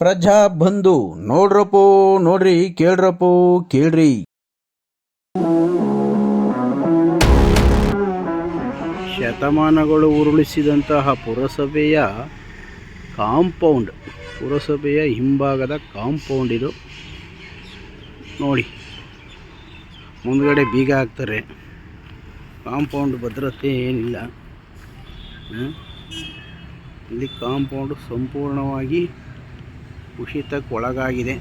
ಪ್ರಜಾ ಬಂಧು, ನೋಡ್ರಪ್ಪೋ, ನೋಡ್ರಿ, ಕೇಳ್ರಪ್ಪೋ, ಕೇಳ್ರಿ. ಶತಮಾನಗಳು ಉರುಳಿಸಿದಂತಹ ಪುರಸಭೆಯ ಕಾಂಪೌಂಡ್, ಪುರಸಭೆಯ ಹಿಂಭಾಗದ ಕಾಂಪೌಂಡ್ ಇದು. ನೋಡಿ, ಮುಂದ್ಗಡೆ ಬೀಗ ಹಾಕ್ತಾರೆ. ಕಾಂಪೌಂಡ್ ಭದ್ರತೆ ಏನಿಲ್ಲ. ಇಲ್ಲಿ ಕಾಂಪೌಂಡ್ ಸಂಪೂರ್ಣವಾಗಿ ಕುಸಿತಕ್ಕೆ ಒಳಗಾಗಿದೆ.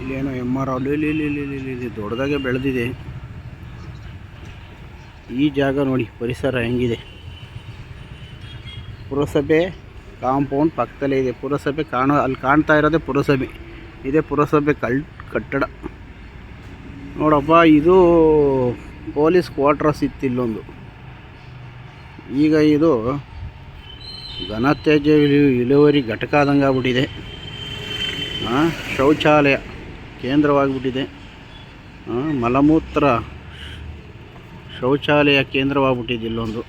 ಇಲ್ಲೇನೋ ಎಂ ಆರ್ ಅಲ್ಲಿ ಇಲ್ಲಿ ಇಲ್ಲಿ ಇಲ್ಲಿ ಇಲ್ಲಿ ದೊಡ್ಡದಾಗೆ ಬೆಳೆದಿದೆ. ಈ ಜಾಗ ನೋಡಿ, ಪರಿಸರ ಹೆಂಗಿದೆ. ಪುರಸಭೆ ಕಾಂಪೌಂಡ್ ಪಕ್ಕದಲ್ಲೇ ಇದೆ. ಪುರಸಭೆ ಕಾಣೋ, ಅಲ್ಲಿ ಕಾಣ್ತಾ ಇರೋದೇ ಪುರಸಭೆ. ಇದೇ ಪುರಸಭೆ ಕಲ್ ಕಟ್ಟಡ. ನೋಡಪ್ಪ, ಇದು ಪೊಲೀಸ್ ಕ್ವಾರ್ಟರ್ಸ್ ಇತ್ತು ಇಲ್ಲೊಂದು. ಈಗ ಇದು ಘನತ್ಯಾಜ್ಯ ಇಳು- ಇಳುವರಿ ಘಟಕ ಆದಂಗೆ ಆಗ್ಬಿಟ್ಟಿದೆ. ಶೌಚಾಲಯ ಕೇಂದ್ರವಾಗಿಬಿಟ್ಟಿದೆ. ಮಲಮೂತ್ರ ಶೌಚಾಲಯ ಕೇಂದ್ರವಾಗ್ಬಿಟ್ಟಿದೆ ಇಲ್ಲೊಂದು?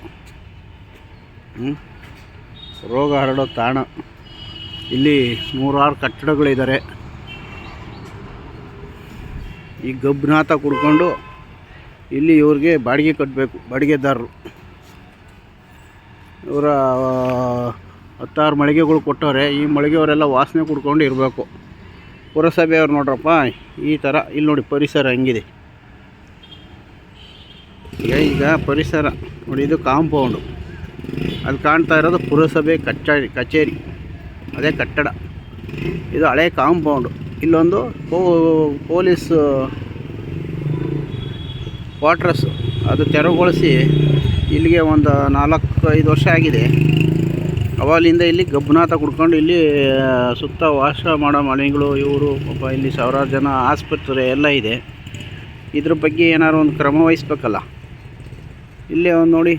ರೋಗ ಹರಡೋ ತಾಣ. ಇಲ್ಲಿ ನೂರಾರು ಕಟ್ಟಡಗಳಿದ್ದಾರೆ ಈ ಗಬ್ನಾಥ ಕುಡ್ಕೊಂಡು ಇಲ್ಲಿ ಇವ್ರಿಗೆ ಬಾಡಿಗೆ ಕಟ್ಟಬೇಕು ಬಾಡಿಗೆದಾರರು. ಇವರ ಹತ್ತಾರು ಮಳಿಗೆಗಳು ಕೊಟ್ಟವ್ರೆ, ಈ ಮಳಿಗೆಯವರೆಲ್ಲ ವಾಸನೆ ಕುಡ್ಕೊಂಡು ಇರಬೇಕು. ಪುರಸಭೆಯವ್ರು ನೋಡ್ರಪ್ಪ, ಈ ಥರ ಇಲ್ಲಿ ನೋಡಿ ಪರಿಸರ ಹೆಂಗಿದೆ. ಈಗ ಈಗ ಪರಿಸರ, ನೋಡಿ, ಇದು ಕಾಂಪೌಂಡು. ಅದು ಕಾಣ್ತಾ ಇರೋದು ಪುರಸಭೆ ಕಚೇರಿ ಕಚೇರಿ. ಅದೇ ಕಟ್ಟಡ. ಇದು ಹಳೆ ಕಾಂಪೌಂಡು. ಇಲ್ಲೊಂದು ಪೊಲೀಸ್, ಕ್ವಾರ್ಟರ್ಸ್, ಅದು ತೆರವುಗೊಳಿಸಿ ಇಲ್ಲಿಗೆ ಒಂದು ನಾಲ್ಕು ಐದು ವರ್ಷ ಆಗಿದೆ. ಅವಾಗಲಿಂದ ಇಲ್ಲಿ ಗಬ್ಬನಾಥ ಕುಡ್ಕೊಂಡು ಇಲ್ಲಿ ಸುತ್ತ ವಾಸ ಮಾಡೋ ಮನೆಗಳು, ಇವರು ಒಬ್ಬ ಇಲ್ಲಿ ಸಾವಿರಾರು ಜನ ಆಸ್ಪತ್ರೆ ಎಲ್ಲ ಇದೆ. ಇದ್ರ ಬಗ್ಗೆ ಏನಾದ್ರು ಒಂದು ಕ್ರಮ ವಹಿಸ್ಬೇಕಲ್ಲ. ಇಲ್ಲೇ ಒಂದು ನೋಡಿ.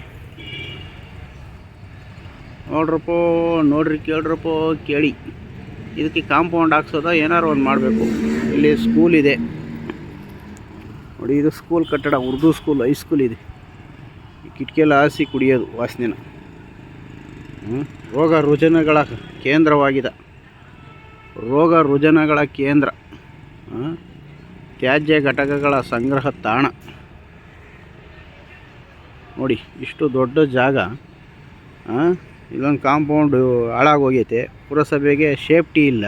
ನೋಡ್ರಪ್ಪ, ನೋಡ್ರಿ, ಕೇಳ್ರಪ್ಪ, ಕೇಳಿ. ಇದಕ್ಕೆ ಕಾಂಪೌಂಡ್ ಹಾಕ್ಸೋದ ಏನಾರು ಒಂದು ಮಾಡಬೇಕು. ಇಲ್ಲಿ ಸ್ಕೂಲ್ ಇದೆ. ನೋಡಿ, ಇದು ಸ್ಕೂಲ್ ಕಟ್ಟಡ, ಉರ್ದು ಸ್ಕೂಲ್ ಹೈಸ್ಕೂಲ್ ಇದೆ. ಕಿಟಕಿಯಲ್ಲಿ ಹಾಸಿ ಕುಡಿಯೋದು ವಾಸನೆನ? ರೋಗ ರುಜನಗಳ ಕೇಂದ್ರವಾಗಿದೆ. ರೋಗ ರುಜನಗಳ ಕೇಂದ್ರ? ತ್ಯಾಜ್ಯ ಘಟಕಗಳ ಸಂಗ್ರಹ ತಾಣ. ನೋಡಿ, ಇಷ್ಟು ದೊಡ್ಡ ಜಾಗ ಇಲ್ಲೊಂದು ಕಾಂಪೌಂಡು ಹಾಳಾಗೋಗೈತೆ. ಪುರಸಭೆಗೆ ಸೇಫ್ಟಿ ಇಲ್ಲ.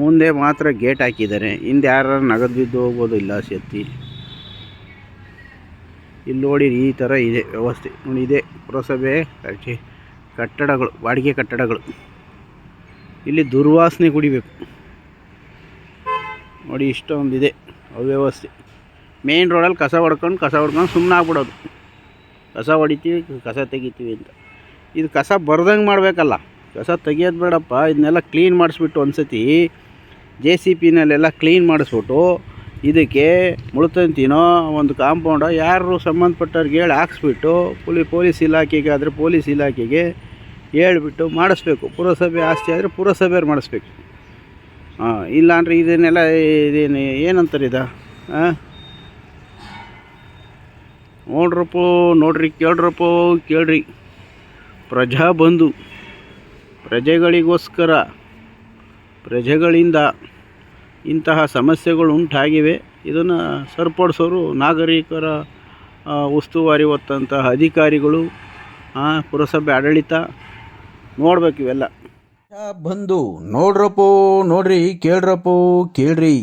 ಮುಂದೆ ಮಾತ್ರ ಗೇಟ್ ಹಾಕಿದ್ದಾರೆ. ಹಿಂದೆ ಯಾರು ನಗದು ಬಿದ್ದು ಹೋಗ್ಬೋದು ಇಲ್ಲ ಸೆತ್ತಿ ಇಲ್ಲಿ ನೋಡಿ ಈ ಥರ ಇದೆ ವ್ಯವಸ್ಥೆ. ನೋಡಿ ಇದೆ ಪುರಸಭೆ ಕಟ್ಟಡಗಳು, ಬಾಡಿಗೆ ಕಟ್ಟಡಗಳು. ಇಲ್ಲಿ ದುರ್ವಾಸನೆ ಕುಡಿಬೇಕು. ನೋಡಿ ಇಷ್ಟೊಂದಿದೆ ಅವ್ಯವಸ್ಥೆ. ಮೇನ್ ರೋಡಲ್ಲಿ ಕಸ ಹೊಡ್ಕೊಂಡು ಕಸ ಹೊಡ್ಕೊಂಡು ಸುಮ್ಮನೆ ಆಗ್ಬಿಡೋದು. ಕಸ ಹೊಡಿತೀವಿ, ಕಸ ತೆಗಿತೀವಿ ಅಂತ. ಇದು ಕಸ ಬರ್ದಂಗೆ ಮಾಡಬೇಕಲ್ಲ. ಕಸ ತೆಗಿಯೋದು ಬೇಡಪ್ಪ, ಇದನ್ನೆಲ್ಲ ಕ್ಲೀನ್ ಮಾಡಿಸ್ಬಿಟ್ಟು ಒಂದ್ಸತಿ ಜೆ ಸಿ ಪಿನಲ್ಲೆಲ್ಲ ಕ್ಲೀನ್ ಮಾಡಿಸ್ಬಿಟ್ಟು ಇದಕ್ಕೆ ಮುಳ್ತಂತಿನೋ ಒಂದು ಕಾಂಪೌಂಡೋ ಯಾರು ಸಂಬಂಧಪಟ್ಟವ್ರಿಗೆ ಹೇಳಿ ಹಾಕ್ಸ್ಬಿಟ್ಟು ಪುಲಿ ಪೊಲೀಸ್ ಇಲಾಖೆಗೆ ಆದರೆ ಪೊಲೀಸ್ ಇಲಾಖೆಗೆ ಹೇಳ್ಬಿಟ್ಟು ಮಾಡಿಸ್ಬೇಕು. ಪುರಸಭೆ ಆಸ್ತಿ ಆದರೆ ಪುರಸಭೆಯವ್ರು ಮಾಡಿಸ್ಬೇಕು. ಹಾಂ, ಇಲ್ಲಾಂದ್ರೆ ಇದನ್ನೆಲ್ಲ ಇದೇನು ಏನಂತಾರೆ ಇದ? ಹಾಂ ನೋಡ್ರಪ್ಪೋ, ನೋಡ್ರಿ, ಕೇಳ್ರಪ್ಪ, ಕೇಳ್ರಿ. ಪ್ರಜಾ ಬಂಧು. ಪ್ರಜೆಗಳಿಗೋಸ್ಕರ, ಪ್ರಜೆಗಳಿಂದ ಇಂತಹ ಸಮಸ್ಯೆಗಳು ಉಂಟಾಗಿವೆ. ಇದನ್ನು ಸರಿಪಡಿಸೋರು ನಾಗರಿಕರ ಉಸ್ತುವಾರಿ ಹೊತ್ತಂತಹ ಅಧಿಕಾರಿಗಳು ಪುರಸಭೆ ಆಡಳಿತ ನೋಡ್ಬೇಕು ಇವೆಲ್ಲ. ಬಂದು ನೋಡ್ರಪ್ಪೋ, ನೋಡ್ರಿ, ಕೇಳ್ರಪ್ಪೋ, ಕೇಳ್ರಿ.